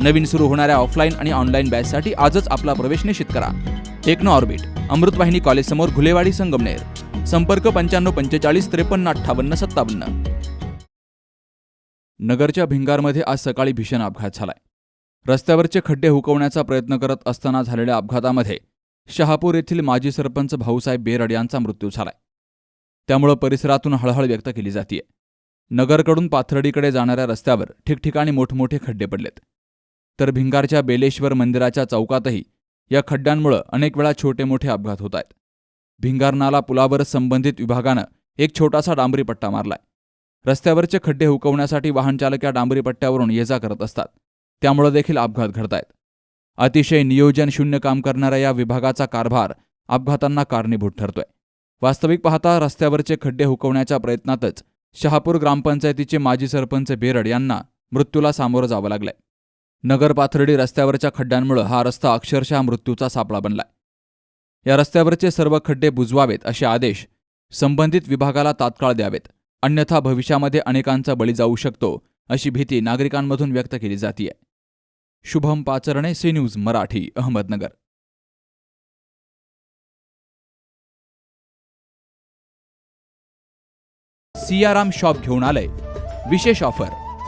नवीन सुरू होणाऱ्या ऑफलाईन आणि ऑनलाईन बॅचसाठी आजच आपला प्रवेश निश्चित करा. टेक्नो ऑर्बिट अमृतवाहिनी कॉलेज समोर घुलेवाडी संगमनेर. संपर्क पंच्याण्णव पंचेचाळीस त्रेपन्न अठ्ठावन्न सत्तावन्न. नगरच्या भिंगारमध्ये आज सकाळी भीषण अपघात झालाय. रस्त्यावरचे खड्डे हुकवण्याचा प्रयत्न करत असताना झालेल्या अपघातामध्ये शहापूर येथील माजी सरपंच भाऊसाहेब बेरड यांचा मृत्यू झालाय. त्यामुळं परिसरातून हळहळ व्यक्त केली जाते नगरकडून पाथर्डीकडे जाणाऱ्या रस्त्यावर ठिकठिकाणी मोठमोठे खड्डे पडलेत. तर भिंगारच्या बेलेश्वर मंदिराच्या चौकातही या खड्ड्यांमुळं अनेक वेळा छोटे मोठे अपघात होत आहेत. भिंगार नाला पुलावर संबंधित विभागानं एक छोटासा डांबरी पट्टा मारलाय. रस्त्यावरचे खड्डे हुकवण्यासाठी वाहनचालक या डांबरी पट्ट्यावरून ये जा करत असतात. त्यामुळे देखील अपघात घडतायत. अतिशय नियोजन शून्य काम करणाऱ्या या विभागाचा कारभार अपघातांना कारणीभूत ठरतोय. वास्तविक पाहता रस्त्यावरचे खड्डे हुकवण्याच्या प्रयत्नातच शहापूर ग्रामपंचायतीचे माजी सरपंच बेरड यांना मृत्यूला सामोरं जावं लागलंय. नगर पाथर्डी रस्त्यावरच्या खड्ड्यांमुळे हा रस्ता अक्षरशः मृत्यूचा सापळा बनलाय. या रस्त्यावरचे सर्व खड्डे बुजवावेत असे आदेश संबंधित विभागाला तात्काळ द्यावेत. अन्यथा भविष्यामध्ये अनेकांचा बळी जाऊ शकतो अशी भीती नागरिकांमधून व्यक्त केली जातीय. Shubham Pacharne C news Marathi Ahmednagar. Siyaram shop घेऊन आलंय. विशेष ऑफर.